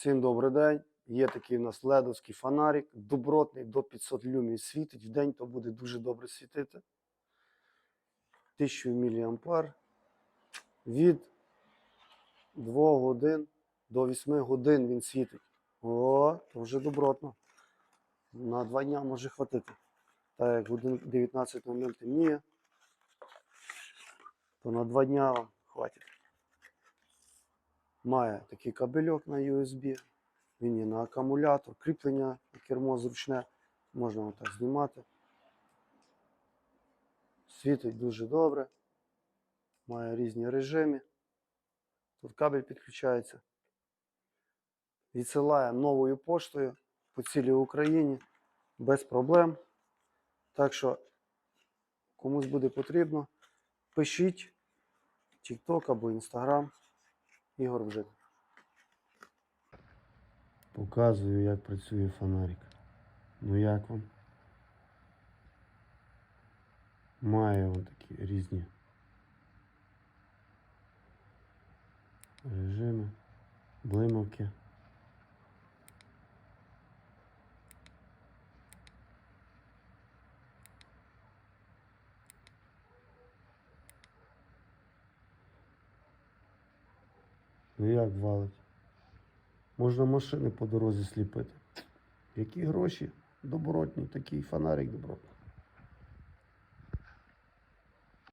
Всім добрий день. Є такий у нас ледовський фонарик, добротний до 500 люмів світить. В день то буде дуже добре світити. 1000 мА. Від 2 годин до 8 годин він світить. О, то вже добротно. На 2 дня може хватити. Так як годин 19.00 темніє, то на 2 дня вам хватить. Має такий кабельок на USB. Він є на акумулятор, кріплення кермо зручне. Можна отак знімати. Світить дуже добре. Має різні режими. Тут кабель підключається. Відсилає новою поштою по цілій Україні без проблем. Так що, комусь буде потрібно, пишіть TikTok або Instagram. Ігор вже Показую, як працює фонарик. Ну як вам? Має він такі різні режими, блимавки. Ну як валить? Можна машини по дорозі сліпити. Які гроші? Добротні, такий фонарик добротний.